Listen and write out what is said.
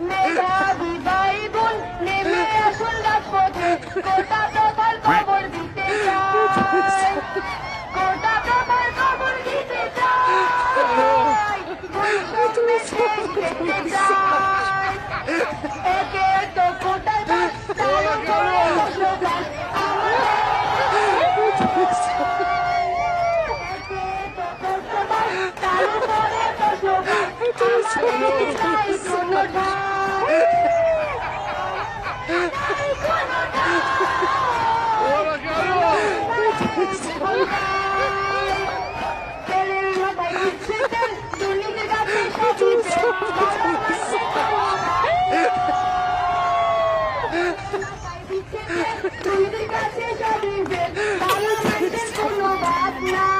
মেধাবী ভাই বোন নেমে আসুন রাজপথে কোটা প্রধান খবর দিতে চাই কোটা প্রধান খবর দিতে চাই দিতে চাই একে তো কোটার বাস চালক করে বসল বাস আমার 이제 나랑 같은 걸로 만나.